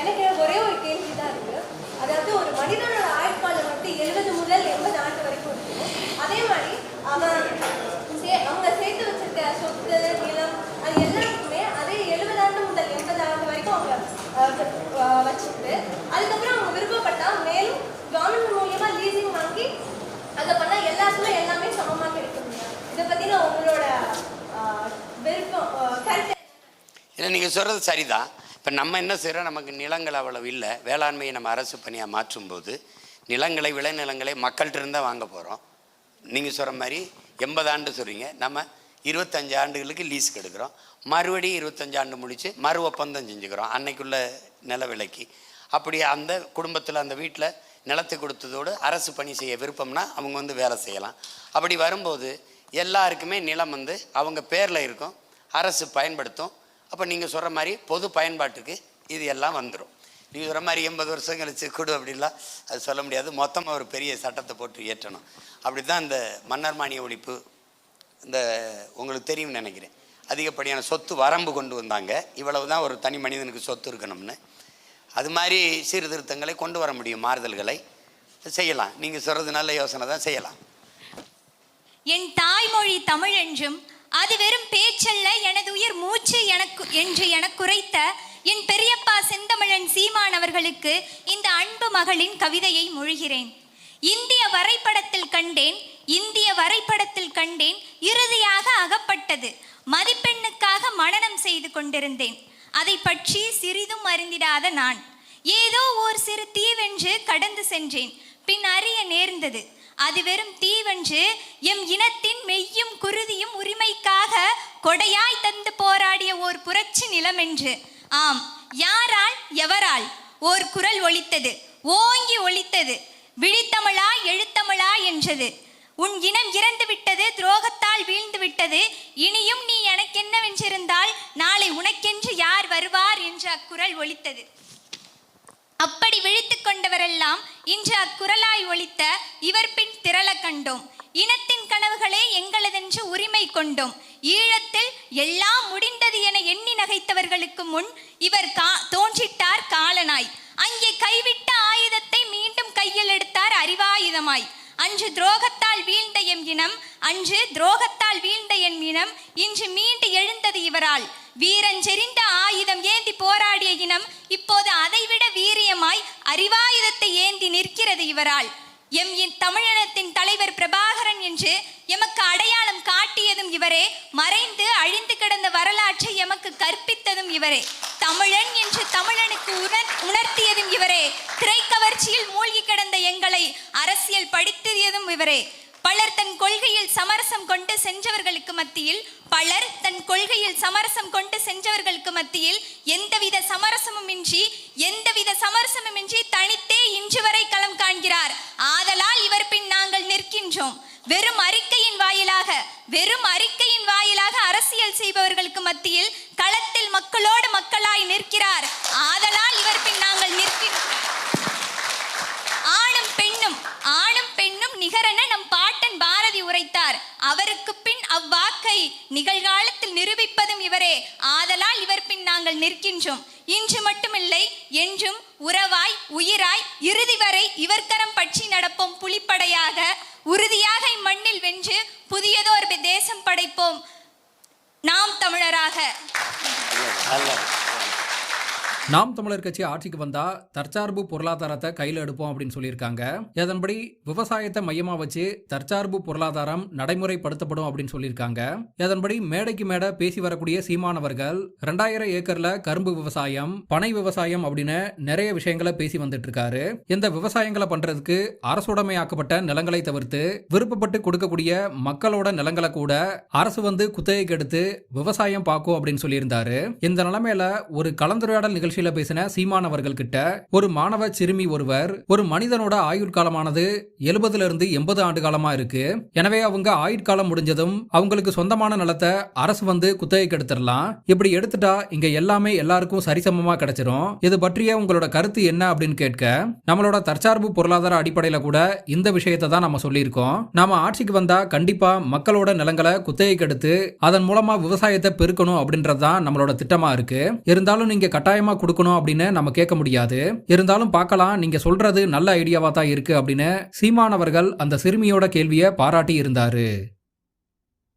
எனக்கு ஒரே ஒரு கேள்வி தான் இருக்கு. அதாவது ஒரு மனிதனோட ஆயுட்காலம் வந்து எழுபது முதல் எண்பது ஆண்டு வரைக்கும் இருக்கும். அதே மாதிரி அவன் அவங்க சேர்த்து வச்சிருக்க சொத்து நிலம் அது எல்லாத்துக்குமே அதே எழுபது ஆண்டு முதல் எண்பது ஆண்டு வரைக்கும் அவங்க வச்சுட்டு அதுக்கப்புறம் அவங்க விருப்பப்பட்டா மேலும் கவர்மெண்ட் மூலியமா லீசிங் வாங்கி அதை பண்ணா எல்லாருக்குமே எல்லாமே சமமா கிடைக்கும் இதை பத்தின உங்களோட விருப்பம் கருத்து இல்லை நீங்கள் சொல்கிறது சரிதான். இப்போ நம்ம என்ன செய்கிறோம் நமக்கு நிலங்கள் அவ்வளவு இல்லை. வேளாண்மையை நம்ம அரசு பணியாக மாற்றும்போது நிலங்களை விளைநிலங்களை மக்கள்கிட்ட இருந்தால் வாங்க போகிறோம் நீங்கள் சொல்கிற மாதிரி எண்பது ஆண்டு சொல்கிறீங்க நம்ம இருபத்தஞ்சு ஆண்டுகளுக்கு லீஸுக்கு எடுக்கிறோம் மறுபடியும் இருபத்தஞ்சு ஆண்டு முடித்து மறு ஒப்பந்தம் செஞ்சுக்கிறோம் அன்னைக்குள்ள நில விலைக்கு. அப்படி அந்த குடும்பத்தில் அந்த வீட்டில் நிலத்தை கொடுத்ததோடு அரசு பணி செய்ய விருப்பம்னா அவங்க வந்து வேலை செய்யலாம். அப்படி வரும்போது எல்லாருக்குமே நிலம் வந்து அவங்க பேரில் இருக்கும். அரசு பயன்படுத்தும். அப்போ நீங்கள் சொல்கிற மாதிரி பொது பயன்பாட்டுக்கு இது எல்லாம் வந்துடும் நீங்கள் சொல்கிற மாதிரி எண்பது வருஷம் கழிச்சு கொடு அப்படிலாம் அது சொல்ல முடியாது. மொத்தமாக ஒரு பெரிய சட்டத்தை போட்டு இயற்றணும். அப்படி தான் இந்த மன்னர் மானிய ஒழிப்பு இந்த உங்களுக்கு தெரியும்னு நினைக்கிறேன். அதிகப்படியான சொத்து வரம்பு கொண்டு வந்தாங்க. இவ்வளவு தான் ஒரு தனி மனிதனுக்கு சொத்து இருக்கணும்னு. அது மாதிரி சீர்திருத்தங்களை கொண்டு வர முடியும் மாறுதல்களை. செய்யலாம். நீங்கள் சொல்கிறது நல்ல யோசனை தான் செய்யலாம். என் தாய்மொழி தமிழ் என்றும் அது வெறும் பேச்சல்ல எனது உயிர் மூச்சு எனக்கு என்று எனக்குரைத்த என் பெரியப்பா செந்தமிழன் சீமான் அவர்களுக்கு இந்த அன்பு மகளின் கவிதையை மொழிகிறேன். இந்திய வரைபடத்தில் கண்டேன் இந்திய வரைபடத்தில் கண்டேன் இறுதியாக அகப்பட்டது. மதிப்பெண்ணுக்காக மனனம் செய்து கொண்டிருந்தேன். அதை பற்றி சிறிதும் அறிந்திடாத நான். ஏதோ ஓர் சிறு தீவென்று கடந்து சென்றேன். பின் அறிய நேர்ந்தது. அது வெறும் தீவென்று எம் இனத்தின் மெய்யும் குருதி கொடையாய் தந்து போராடிய ஓர் புரட்சி நிலம் என்று ஆம் யாரால்? எவரால்? ஓர் குரல் ஒலித்தது ஓங்கி ஒலித்தது விழித்தமிழா எழுத்தமிழா என்றது. உன் இனம் இறந்து விட்டது துரோகத்தால் வீழ்ந்து விட்டது இனியும் நீ எனக்கென்னவென்றிருந்தால் நாளை உனக்கென்று யார் வருவார் என்று அக்குரல் ஒலித்தது. அப்படி விழித்து கொண்டவரெல்லாம் இன்று அக்குரலாய் ஒலித்த இவர் பின் திரள கண்டோம். இனத்தின் கனவுகளே எங்களதென்று உரிமை கொண்டோம். ஈழத்தில் எல்லாம் முடிந்தது என எண்ணி நகைத்தவர்களுக்கு முன் இவர் கா தோன்றிட்டார் காலனாய். அங்கே கைவிட்ட ஆயுதத்தை மீண்டும் கையில் எடுத்தார் அறிவாயுதமாய். அன்று துரோகத்தால் வீழ்ந்த எம் இனம் அன்று துரோகத்தால் வீழ்ந்த என் இனம் இன்று மீண்டு எழுந்தது இவரால். வீரஞ்செறிந்த ஆயுதம் ஏந்தி போராடிய இனம் இப்போது அதைவிட வீரியமாய் அறிவாயுதத்தை ஏந்தி நிற்கிறது இவரால். எம் இன் தமிழினத்தின் தலைவர் பிரபாகரன் என்று எமக்கு அடையாளம் காட்டியதும் இவரே மறைந்து அழிந்து கிடந்த வரலாற்றை எமக்கு கற்பித்ததும் இவரே. தமிழன் என்று தமிழனுக்கு உணர் உணர்த்தியதும் இவரே. திரைக்கவர்ச்சியில் மூழ்கி கிடந்த எங்களை அரசியல் படித்தியதும் இவரே. பலர் தன் கொள்கையில் சமரசம் கொண்டு சென்றவர்களுக்கு மத்தியில் பலர் தன் கொள்கையில் சமரசம் கொண்டு சென்றவர்களுக்கு மத்தியில் எந்தவித சமரசமும் இன்றி வெறும் அறிக்கையின் வாயிலாக வெறும் அறிக்கையின் வாயிலாக அரசியல் செய்பவர்களுக்கு மத்தியில் களத்தில் மக்களோடு மக்களாய் நிற்கிறார். ஆதலால் இவர் பின் நாங்கள் நிற்கின்றோம் ஆணும் பெண்ணும் ஆணும் பெண்ணும் நிகரென நம் பாட்டன் பாரதி உரைத்தார். அவருக்கு பின் அவ்வாக்கை நிகழ்காலத்தில் நிரூபிப்பதும் இவரே. ஆதலால் இவர் பின் நாங்கள் நிற்கின்றோம். இன்று மட்டுமில்லை என்றும் உறவாய் உயிராய் இறுதி வரை இவர்கரம் பற்றி நடப்போம் புலிப்படையாக இம்மண்ணில் வென்று புதியதோர் தேசம் படைப்போம். நாம் தமிழராக. நாம் தமிழர் கட்சி ஆட்சிக்கு வந்தா தற்சார்பு பொருளாதாரத்தை கையில் எடுப்போம் அப்படின்னு சொல்லியிருக்காங்க. இதன்படி விவசாயத்தை மையமா வச்சு தற்சார்பு பொருளாதாரம் நடைமுறைப்படுத்தப்படும் அப்படின்னு சொல்லியிருக்காங்க. இதன்படி மேடைக்கு மேடை பேசி வரக்கூடிய சீமானவர்கள் ரெண்டாயிரம் ஏக்கர்ல கரும்பு விவசாயம் பனை விவசாயம் அப்படின்னு நிறைய விஷயங்களை பேசி வந்துட்டு இருக்காரு இந்த விவசாயங்களை பண்றதுக்கு அரசுடைமையாக்கப்பட்ட நிலங்களை தவிர்த்து விருப்பப்பட்டு கொடுக்கக்கூடிய மக்களோட நிலங்களை கூட அரசு வந்து குத்தகைக்கு எடுத்து விவசாயம் பார்க்கும் அப்படின்னு சொல்லியிருந்தாரு. இந்த நிலைமையில ஒரு கலந்துரையாடல் நிகழ்ச்சி நிகழ்ச்சியில பேசின சீமானவர்கள் கிட்ட ஒரு மாணவ சிறுமி ஒருவர் ஒரு மனிதனோட ஆயுட்காலமானது எழுபதுல இருந்து எண்பது ஆண்டு காலமா இருக்கு. எனவே அவங்க ஆயுட்காலம் முடிஞ்சதும் அவங்களுக்கு சொந்தமான நிலத்தை அரசு வந்து குத்தகைக்கு எடுத்துடலாம். இப்படி எடுத்துட்டா இங்க எல்லாமே எல்லாருக்கும் சரிசமமா கிடைச்சிரும். இது பற்றிய உங்களோட கருத்து என்ன அப்படின்னு கேட்க நம்மளோட தற்சார்பு பொருளாதார அடிப்படையில கூட இந்த விஷயத்தை தான் நம்ம சொல்லியிருக்கோம். நாம ஆட்சிக்கு வந்தா கண்டிப்பா மக்களோட நிலங்களை குத்தகைக்கு எடுத்து அதன் மூலமா விவசாயத்தை பெருக்கணும் அப்படின்றது தான் நம்மளோட திட்டமா இருக்கு. இருந்தாலும் நீங்க கட்டாயமா கொடுக்கணும் அப்படின்னு நம்ம கேட்க முடியாது. இருந்தாலும் பார்க்கலாம் நீங்க சொல்றது நல்ல ஐடியாவா தான் இருக்கு அப்படின்னு சீமானவர்கள் அந்த சிறுமியோட கேள்வியை பாராட்டி இருந்தாரு.